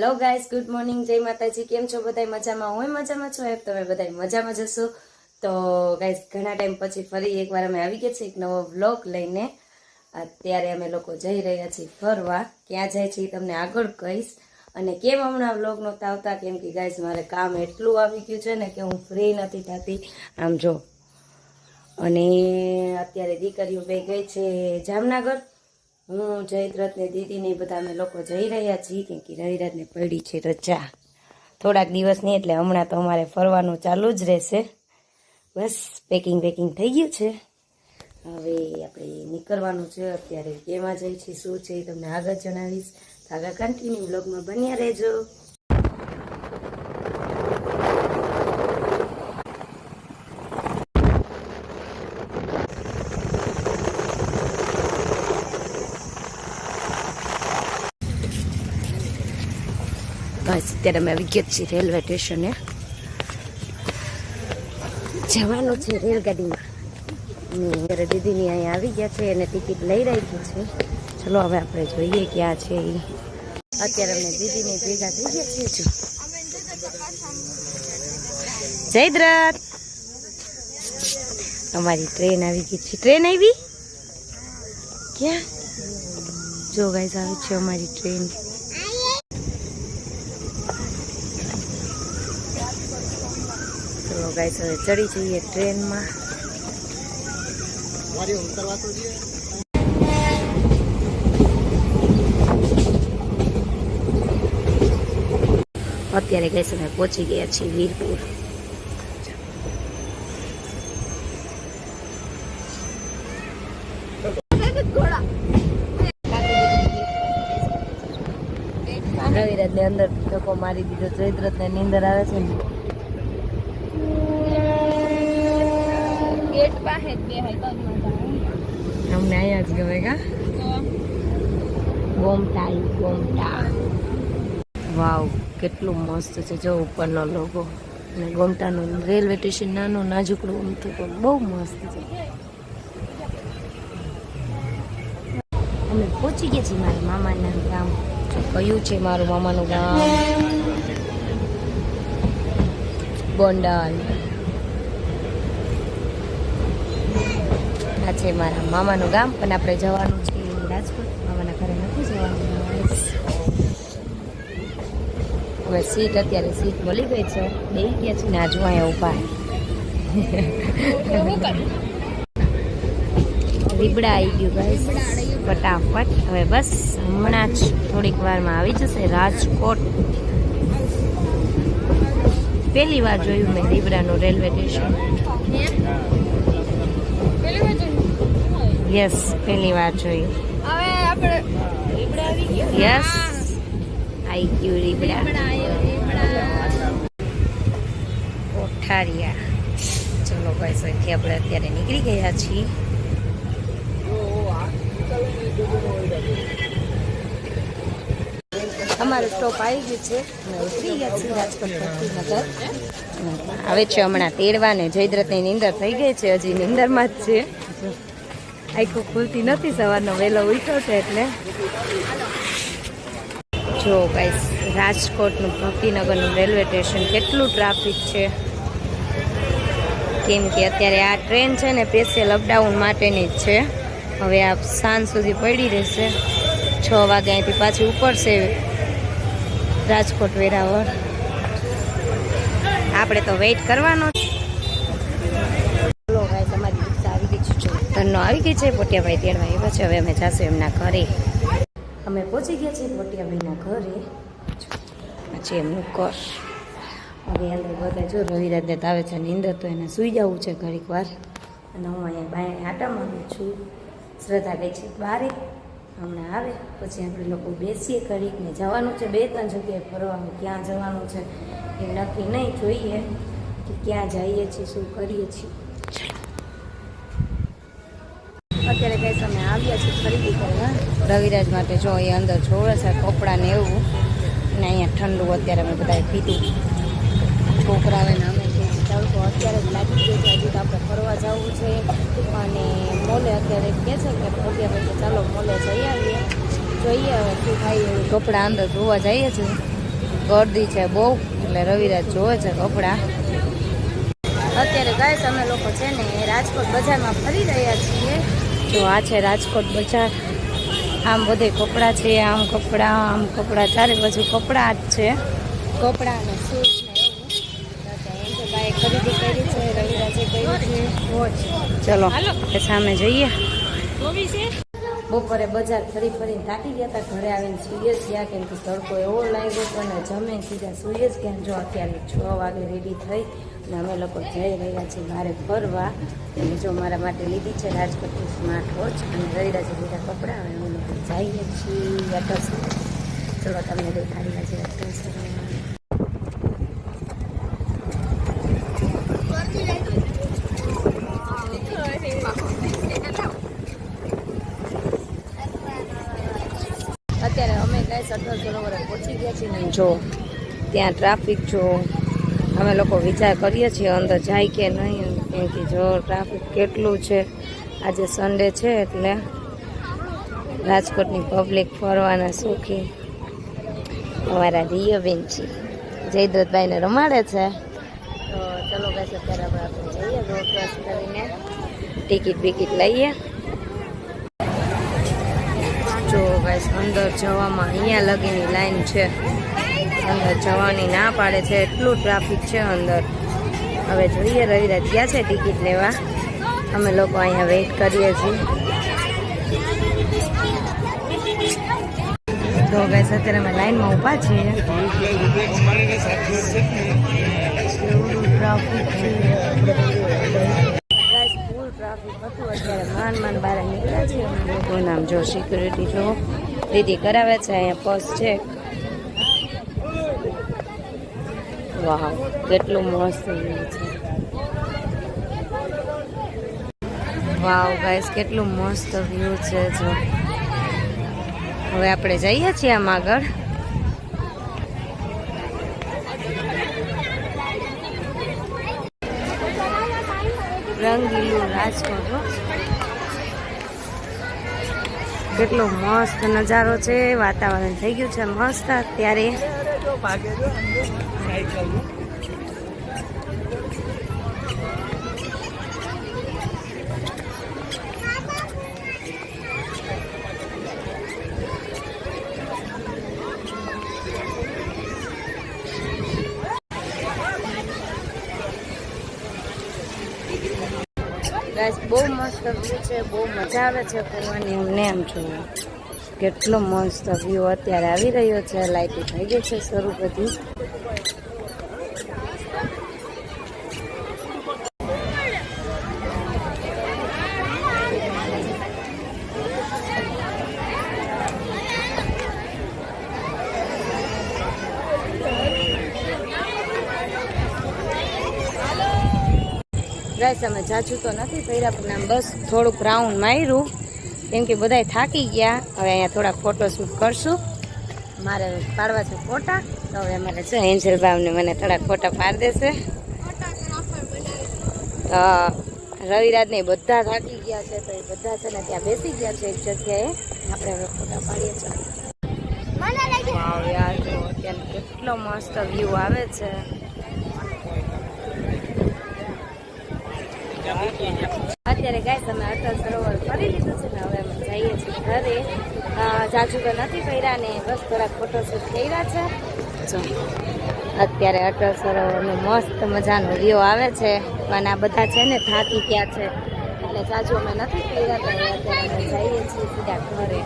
Hello guys good morning જય માતાજી કેમ છો બધા મજામાં? હું મજામાં છું. એમ તમે બધા મજામાં જશો તો ગાઈઝ ઘણા ટાઈમ પછી ફરી એકવાર અમે આવી ગયા છીએ એક નવો વ્લોગ લઈને. અત્યારે અમે લોકો જઈ રહ્યા છીએ ફરવા. ક્યાં જાય છે તમને આગળ કહીશ. અને કેમ હમણાં વ્લોગ નહોતા આવતા? કેમ કે ગાઈઝ મારે કામ એટલું આવી ગયું છે ને કે હું ફ્રી નથી થતી. આમ જો. અને અત્યારે દીકરીઓ બે ગઈ છે જામનગર. હું જયદ્રથ ને દીદી ને બધા અમે લોકો જઈ રહ્યા છીએ કેમ કે રવિરાજ ને પડી છે રજા. થોડાક દિવસ નહીં એટલે હમણાં તો અમારે ફરવાનું ચાલુ જ રહેશે. બસ પેકિંગ પેકિંગ થઈ ગયું છે. હવે આપણે નીકળવાનું છે. અત્યારે કેમાં જઈ છે, શું છે એ તમને આગળ જણાવીશ. આગળ કન્ટિન્યુ બ્લોગમાં બન્યા રહેજો. બસ અત્યારે અમે આવી ગયા છીએ રેલવે સ્ટેશને. જવાનું છે રેલગાડીમાં. અત્યારે દીદીની અહીંયા આવી ગયા છે અને ટિકિટ લઈ રાખી છે. ચલો, હવે આપણે જોઈએ ક્યાં છે એ અત્યારે અમે દીદીની ભેગા થઈ ગયા છીએ જો. જયદ્રથ અમારી ટ્રેન આવી ગઈ છે. ટ્રેન આવી? ક્યાં? જો ગાઈઝ આવી છે અમારી ટ્રેન. ચલો ગાઈસ હવે ચડી જઈએ ટ્રેનમાં અત્યારે ગાઈસ અમે પહોંચી ગયા છીએ વીરપુર રવિરાજ ને અંદર ધક્કો મારી દીધો જયદ્રથ ને નીંદર આવે છે ને ગેટ પાસે જ બેહાય તો જ મજા અમને અહીંયા જ ગમે કા? ગોમટા ગોમટા વાવ કેટલું મસ્ત છે. જો ઉપરનો લોગો અને ગોમટાનું રેલવે સ્ટેશન નાનું નાજુકડું અમથું પણ બહુ મસ્ત છે. અમે પહોંચી ગયા છીએ મારા મામાના ગામ. કયું છે મારું મામાનું ગામ? ગોંડલ. આ છે મારા મામાનું ગામ, પણ આપણે જવાનું છે રાજકોટ. મામાના ઘરે નથી જવાનું. હવે સીટ અત્યારે સીટ મળી ગઈ છે. બે ગયા છે ને આજુ અહીંયા ઊભા રીબડા આવી ગયું ગાઈસ ફટાફટ. હવે બસ, હમણાં જ થોડીક વારમાં આવી જશે રાજકોટ. પહેલી વાર જોયું મેં રીબડાનું રેલવે સ્ટેશન. યસ પહેલી વાર જોયું. હવે આપણે રીબડા આવી ગયો? યસ આઈ ગયું રીબડા કોઠારિયા. ચલો ભાઈ અહીંથી આપણે અત્યારે નીકળી ગયા છીએ. અમારો સ્ટોપ આવી ગયું છે. અને ઉતરી ગયા છીએ રાજકોટ ભક્તિનગર આવે છે હમણાં તેડવા ને જયદ્રથની નિંદર થઈ ગઈ છે. હજી નિંદરમાં જ છે. આખો ખુલતી નથી, સવારનો વહેલો ઉઠ્યો છે એટલે. જો ગાઈસ રાજકોટનું ભક્તિનગરનું રેલવે સ્ટેશન કેટલું ટ્રાફિક છે. કેમ કે અત્યારે આ ટ્રેન છે ને સ્પેશિયલ અપડાઉન માટેની જ છે. હવે આ સાંજ સુધી પડી રહેશે. છ વાગે અહીંથી પાછી ઉપડશે રાજકોટ વેરાવળ. આપણે તો વેઇટ કરવાનો જ. ચલો ભાઈ તમારી રિક્ષા આવી ગઈ છે જો ધનનો આવી ગઈ છે પોટિયાભાઈ તેડવા આવ્યા છે. હવે અમે જાશું એમના ઘરે. અમે પહોંચી ગયા છીએ પોટિયાભાઈના ઘરે. પછી એમનું કર હવે અંદર બધા જો રવિરાજને તાવે છે નીંદર તો એને સૂઈ જવું છે ઘડીક વાર. અને હું અહીંયા બાય આટા મારું છું. શ્રદ્ધા ગઈ છે બારે. હમણાં આવે. પછી આપણે લોકો બેસીએ ઘડીકને જવાનું છે બે ત્રણ જગ્યાએ ફરવાનું. ક્યાં જવાનું છે એ નક્કી નહીં જોઈએ. કે ક્યાં જઈએ છીએ શું કરીએ છીએ. અત્યારે કઈ અમે આવ્યા છીએ ખરીદી કરવા. રવિરાજ માટે જો એ અંદર જોવે છે કપડાં ને એવું. અને અહીંયા ઠંડુ અત્યારે અમે બધાએ પીધું. છોકરાઓને અમે જાઉં તો અત્યારે જ લાગી ગયો છે. હજી તો આપણે ફરવા જવું છે. અને મોલે અત્યારે કહે છે કે ભોગ્યા પછી ચાલો મોલે જઈ આવીએ. જોઈએ હવે શું થાય એવું. કપડાં અંદર જોવા જઈએ છીએ ગરદી છે બહુ એટલે રવિરાજ જોવે છે કપડાં. અત્યારે ગાય અમે લોકો છે ને રાજકોટ બજારમાં ફરી રહ્યા છીએ. જો આ છે રાજકોટ બજાર. આમ બધે કપડાં છે આમ કપડાં આમ કપડાં. ચારે બાજુ કપડાં જ છે. કપડાં અને શૂઝ ને એવું. ખરીદી કરી છે રવિરાજે કરી છે. ચલો એ સામે જઈએ. બપોરે બજાર ફરી ફરીને થાકી ગયા હતા ઘરે આવીને સૂઈએ જ ગયા કેમ કે તડકો એવો લાગ્યો હતો અને જમે સીધા સૂઈએ જ ગયા જો અત્યારે છ વાગે રેડી થઈ. અને અમે લોકો જઈ રહ્યા છીએ મારે ફરવા. અને જો મારા માટે લીધી છે રાજકોટની સ્માર્ટ વોચ અને રવિરાજે લીધા કપડાં હવે અમે લોકો જઈએ છીએ અટસ ચલો, તમને દેખાડી રહ્યા છે અત્યારે અમે કાંઈ સરદાર સરોવરે પહોંચી ગયા છીએ ને, જો ત્યાં ટ્રાફિક જો અમે લોકો વિચાર કરીએ છીએ અંદર જાય કે નહીં કેમ જો ટ્રાફિક કેટલું છે. આજે સન્ડે છે એટલે રાજકોટની પબ્લિક ફરવાના સુખી અમારા રિયબેન છે જયદ્રતભાઈને રમાડે છે. તો ચલો ગાય અત્યારે આપણે આપણે જઈએ રોડ ક્રોસ કરીને. ટિકિટ બિકિટ લઈએ. ગાઈસ, અંદર જવામાં અહીંયા લગીની લાઈન છે. અંદર જવાની ના પાડે છે, એટલું ટ્રાફિક છે અંદર. હવે જોઈએ રવિરાજ ગયા છે ટિકિટ લેવા. અમે લોકો અહીંયા વેઇટ કરીએ છીએ. તો ગાઈસ, અત્યારે અમે લાઈનમાં ઊભા છીએ. ટ્રાફિક છે. ટ્રાફિક છે સિક્યુરિટી જો? દીદી કરાવે છે અહીંયા પર્સ છે. વાહ કેટલું મસ્ત છે. વાવ ગાઈસ કેટલું મસ્ત વ્યૂ છે જો. હવે આપણે જઈએ છીએ આમ આગળ. રંગીલું રાજકોટ. કેટલો મસ્ત નજારો છે વાતાવરણ થઈ ગયું છે મસ્ત અત્યારે. ગાઈસ બહુ મસ્ત વ્યૂ છે, બહુ મજા આવે છે કૂવાની અમને એમ જોવું કેટલો મસ્ત વ્યૂ અત્યારે આવી રહ્યો છે લાઇટિંગ થઈ ગઈ છે શરૂ બધી. ગાઈસ અમે જાજુ તો નથી કર્યા પણ આમ બસ થોડુંક રાઉન્ડ માર્યું. કેમ કે બધાય થાકી ગયા. હવે અહીંયા થોડાક ફોટોશૂટ કરશું. મારે પાડવા છે ફોટા. તો હવે અમારે છે હેન્સલ ભાવને મને થોડા ફોટા પાડી દેશે. તો રવિરાજને બધા થાકી ગયા છે તો એ બધા છે ને ત્યાં બેસી ગયા છે એક જગ્યાએ. આપણે હવે ફોટા પાડીએ છીએ. યાર જો અત્યારે કેટલો મસ્ત વ્યૂ આવે છે. અત્યારે ગાય તમે અટલ સરોવર ફરી લીધું છે ને હવે અમે જઈએ છીએ ઘરે. જાજુ તો નથી કર્યા ને બસ થોડાક ફોટોશૂટ કર્યા છે. અત્યારે અટલ સરોવરનો મસ્ત મજાનો વ્યૂ આવે છે. પણ આ બધા છે ને થાકી ગયા છે. એટલે જાજુ અમે નથી કર્યા તો અત્યારે અમે જઈએ છીએ સીધા ઘરે.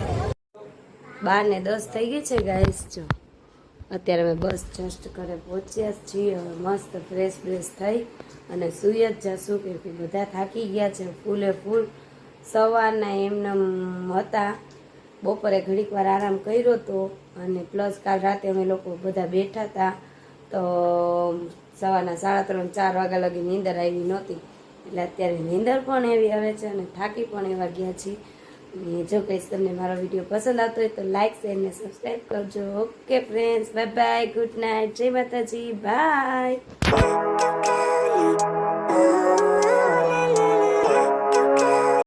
બાર ને દસ થઈ ગઈ છે ગાઈસ, જો. અત્યારે અમે બસ જસ્ટ ઘરે પહોંચ્યા છીએ. હવે મસ્ત ફ્રેશ ફ્રેશ થઈ અને સૂઈ જ જશું કે બધા થાકી ગયા છે. ફૂલે ફૂલ. સવારના એમનેમ હતા. બપોરે ઘડીક વાર આરામ કર્યો હતો અને પ્લસ કાલ રાતે અમે લોકો બધા બેઠા હતા. તો સવારના સાડા ત્રણ, ચાર વાગ્યા લગી નીંદર આવી નહોતી. એટલે અત્યારે નીંદર પણ એવી આવે છે અને થાકી પણ એવા ગયા છીએ. અને જો કંઈ તમને મારો વીડિયો પસંદ આવતો હોય તો લાઇક શેર ને સબસ્ક્રાઈબ કરજો. Okay friends bye bye good night જય માતાજી બાય